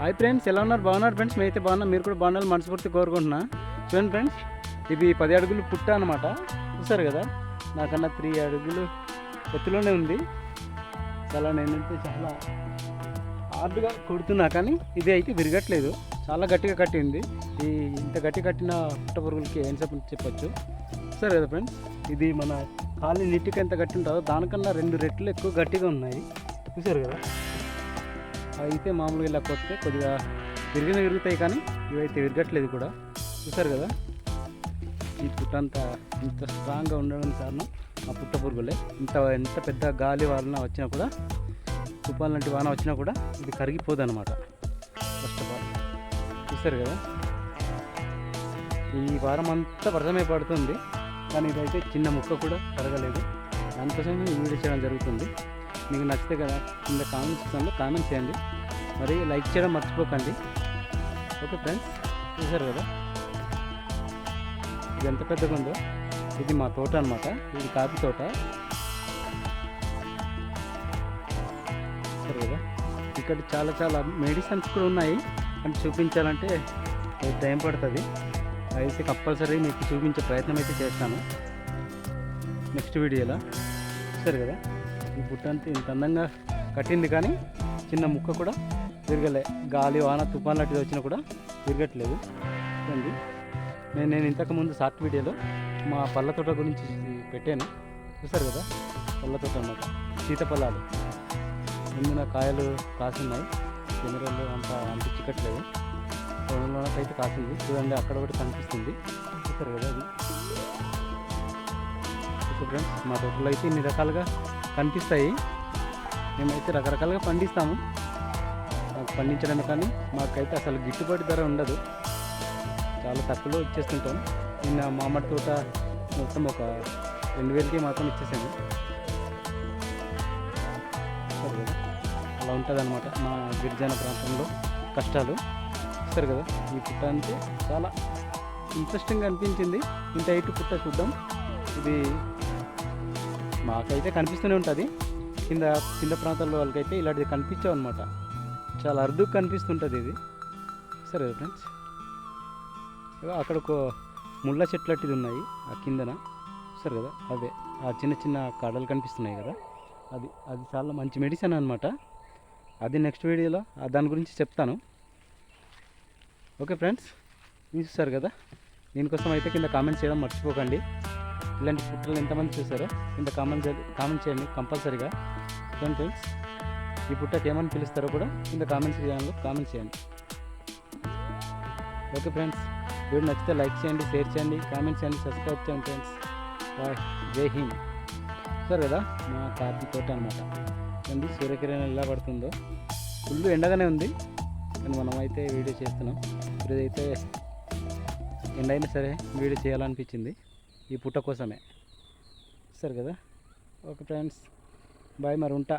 Hi friends ఎలా ఉన్నారు? బాగున్నారు ఫ్రెండ్స్? మేమైతే బాగున్నాం. మీరు కూడా బాగున్నారు మనస్ఫూర్తి కోరుకుంటున్నా. చూడండి ఫ్రెండ్స్ ఇది పది అడుగులు పుట్ట అనమాట చూసారు కదా? నాకన్నా త్రీ అడుగులు ఎత్తులోనే ఉంది. చాలా నేనైతే చాలా హార్డ్గా కొడుతున్నా కానీ ఇది అయితే విరగట్లేదు. చాలా గట్టిగా కట్టింది. ఈ ఇంత గట్టి కట్టిన పుట్ట పురుగులకి ఏం చెప్పని చెప్పొచ్చు. చూస్తారు కదా ఫ్రెండ్స్ ఇది మన కాలి నీటికి ఎంత గట్టి ఉంటుందో దానికన్నా రెండు రెట్లు ఎక్కువ గట్టిగా ఉన్నాయి. చూసారు కదా? అయితే మామూలుగా ఇలా కొస్తే కొద్దిగా విరిగిన విరుగుతాయి కానీ ఇవైతే విరగట్లేదు కూడా. చూసారు కదా? ఈ పుట్ట అంతా ఇంత స్ట్రాంగ్గా ఉండడానికి కారణం ఆ పుట్ట పురుగులే. ఇంత ఎంత పెద్ద గాలి వాలన వచ్చినా కూడా తుఫాన్ లాంటి వాన వచ్చినా కూడా ఇది కరిగిపోదు అనమాట ఫస్ట్ ఆఫ్ ఆల్ చూసారు కదా? ఈ వారం అంతా వర్షమే పడుతుంది. కానీ ఇదైతే చిన్న ముక్క కూడా కరగలేదు. దానికోసం ఈ వీడియో చేయడం జరుగుతుంది. మీకు నచ్చితే కదా కింద కామెంట్స్ సెక్షన్లో కామెంట్ చేయండి. మరి లైక్ చేయడం మర్చిపోకండి. ఓకే ఫ్రెండ్స్ చూసారు కదా? ఇది ఎంత పెద్దగా ఉందో? ఇది మా తోట అనమాట ఇది కాఫీ తోట. సరే కదా? ఇక్కడ చాలా చాలా మెడిసిన్స్ కూడా ఉన్నాయి. అంటే చూపించాలంటే టైం పడుతుంది. అయితే కంపల్సరీ మీకు చూపించే ప్రయత్నం అయితే చేస్తాను. నెక్స్ట్ వీడియోలో సరే కదా? ఈ బుట్ట అంతా ఇంత అందంగా కట్టింది కానీ చిన్న ముక్క కూడా తిరగలే. గాలి వాన తుఫాన్ లాంటిది వచ్చినా కూడా తిరగట్లేదు. అండి నేను నేను ఇంతకుముందు షార్ట్ వీడియోలో మా పళ్ళ తోట గురించి పెట్టాను. చూసారు కదా? పళ్ళ తోట అన్నమాట. సీతఫలాలు ముందున కాయలు కాసున్నాయి. కెమెరాలో అంత అంత చిక్కట్లేదు పొలంలోనైతే కాసింది. చూడండి అక్కడ ఒకటి కనిపిస్తుంది. చూస్తారు కదా అది? ఫ్రెండ్స్ మా తోటలో అయితే ఇన్ని రకాలుగా కనిపిస్తాయి. మేమైతే రకరకాలుగా పండిస్తాము. మాకు పండించడం కానీ మాకైతే అసలు గిట్టుబాటు ధర ఉండదు. చాలా తక్కువలో ఇచ్చేస్తుంటాం. నిన్న మామిడి తోట మొత్తం ఒక రెండు వేలకి మాత్రం ఇచ్చేసాము. అలా ఉంటుంది అనమాట మా గిరిజన ప్రాంతంలో కష్టాలు. చూస్తారు కదా ఈ పుట్ట అంటే చాలా ఇంట్రెస్టింగ్గా అనిపించింది. ఇంత హైట్ పుట్ట చూద్దాం. ఇది మాకైతే కనిపిస్తూనే ఉంటుంది. కింద కింద ప్రాంతాల్లో వాళ్ళకైతే ఇలాంటిది కనిపించావు అనమాట చాలా అరుదుగా కనిపిస్తుంటుంది ఇది. సరే ఫ్రెండ్స్ అక్కడ ఒక ముళ్ళ చెట్లు ఉన్నాయి ఆ కిందన. సరే కదా అవే. ఆ చిన్న చిన్న కాడలు కనిపిస్తున్నాయి కదా అది అది చాలా మంచి మెడిసిన్ అనమాట అది నెక్స్ట్ వీడియోలో దాని గురించి చెప్తాను. ఓకే ఫ్రెండ్స్ మీరు చూసారు కదా? దీనికోసం అయితే కింద కామెంట్ చేయడం మర్చిపోకండి. ఇలాంటి పుట్టలు ఎంతమంది చూసారో కింద కామెంట్ కామెంట్ చేయండి కంపల్సరీగా. చూడండి ఫ్రెండ్స్ ఈ పుట్టకి ఏమని పిలుస్తారో కూడా కింద కామెంట్స్ చేయాలో కామెంట్ చేయండి. ఓకే ఫ్రెండ్స్ వీడియో నచ్చితే లైక్ చేయండి షేర్ చేయండి కామెంట్ చేయండి సబ్స్క్రైబ్ చేయండి ఫ్రెండ్స్ బాయ్ జై హింద్ సార్ కదా? మా కాఫీ తోట అనమాట అండి సూర్యకిరణం ఎలా పడుతుందో. ఫుల్ ఎండగానే ఉంది. కానీ మనం అయితే వీడియో చేస్తున్నాం. ఇదైతే ఎండ అయినా సరే వీడియో చేయాలనిపించింది. ఈ పుట్ట కోసమే. సరే కదా? ఓకే ఫ్రెండ్స్ బాయ్ మరి ఉంటా.